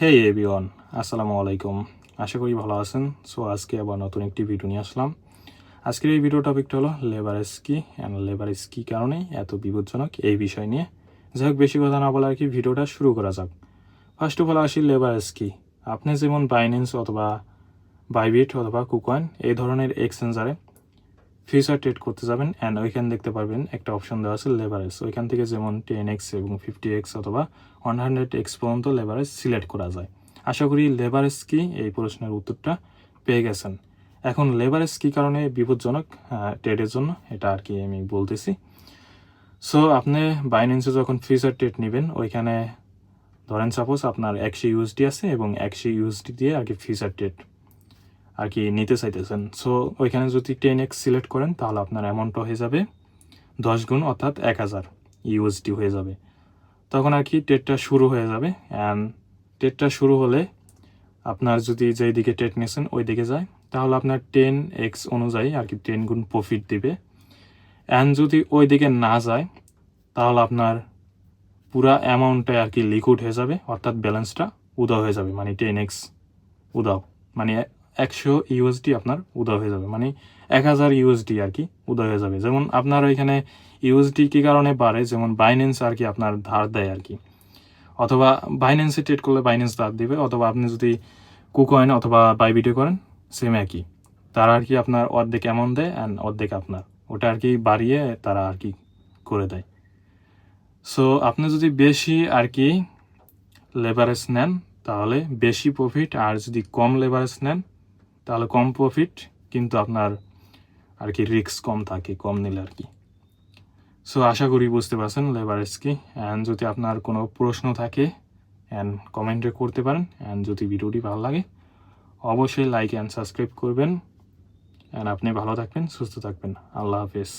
হে everyone আসসালামু আলাইকুম। আশা করি ভালো আছেন। সো আজকে আবার নতুন একটি ভিডিও নিয়ে আসলাম। আজকের এই ভিডিও টপিকটা হলো লেবারেজ কি অ্যান্ড লেবারেজ কি কারণে এত বিপজ্জনক এই বিষয় নিয়ে। যাই হোক, বেশি কথা না বলে আর কি ভিডিওটা শুরু করা যাক। ফার্স্ট অফ অল আসি লেবারেজ কি আপনি যেমন বাইন্যান্স অথবা বাইবিট অথবা কুকয়েন এই ধরনের এক্সচেঞ্জারে ফিউচার ট্রেড করতে যাবেন অ্যান্ড ওইখানে দেখতে পারবেন একটা অপশন দেওয়া আছে লেভারেজ ওইখান থেকে যেমন টেন এক্স এবং ফিফটি এক্স অথবা ওয়ান হান্ড্রেড এক্স পর্যন্ত লেভারেজ সিলেক্ট করা যায়। আশা করি লেভারেজ কি? এই প্রশ্নের উত্তরটা পেয়ে গেছেন। এখন লেভারেজ কি কারণে বিপজ্জনক? ট্রেডের জন্য এটা আর কি আমি বলতেছি। সো আপনি বাইন্যান্সে যখন ফিউচার ট্রেড নেবেন, ওইখানে ধরেন সাপোজ আপনার একশো ইউএসডি আছে এবং একশো ইউএসডি দিয়ে আর কি ফিউচার ট্রেড আর কি নিতে চাইতেছেন। সো ওইখানে যদি টেন এক্স সিলেক্ট করেন, তাহলে আপনার অ্যামাউন্টটা হয়ে যাবে দশ গুণ অর্থাৎ এক হাজার ইউএসডি হয়ে যাবে। তখন আর কি টেটটা শুরু হয়ে যাবে। অ্যান্ড টেটটা শুরু হলে আপনার যদি যেই দিকে টেট নিয়েছেন, ওই দিকে যায়। তাহলে আপনার টেন এক্স অনুযায়ী আর কি টেন গুণ প্রফিট দিবে। অ্যান্ড যদি ওই দিকে না যায়, তাহলে আপনার পুরা অ্যামাউন্টটা আর কি লিকুইড হয়ে যাবে। অর্থাৎ ব্যালেন্সটা উদাও হয়ে যাবে। মানে টেন এক্স উদাও মানে একশো ইউএসডি আপনার উদয় হয়ে যাবে মানে এক হাজার ইউএসডি আর কি উদয় হয়ে যাবে। যেমন আপনার ওইখানে ইউএসডি কী কারণে বাড়ে? যেমন বাইন্যান্স আর কি আপনার ধার দেয় আর কি। অথবা বাইন্যান্সে ট্রেড করলে বাইন্যান্স ধার দেবে, অথবা আপনি যদি কুকয়েন অথবা বাইবিটে করেন সেম একই। তারা আর কি আপনার অর্ধেক অ্যামাউন্ট দেয় অ্যান্ড অর্ধেক আপনার। ওটা আর কি বাড়িয়ে তারা আর কি করে দেয়। সো আপনি যদি বেশি আর কি লেবারেজ নেন, তাহলে বেশি প্রফিট আর যদি কম লেবারেজ নেন তাহলে কম প্রফিট কিন্তু আপনার আর কি রিস্ক কম থাকে, কম নিলে আর কি সো আশা করি বুঝতে পারছেন লেবারেজ কি। অ্যান্ড যদি আপনার কোনো প্রশ্ন থাকে অ্যান্ড কমেন্টে করতে পারেন। অ্যান্ড যদি ভিডিওটি ভালো লাগে, অবশ্যই লাইক অ্যান্ড সাবস্ক্রাইব করবেন। অ্যান্ড আপনি ভালো থাকবেন, সুস্থ থাকবেন। আল্লাহ হাফেজ।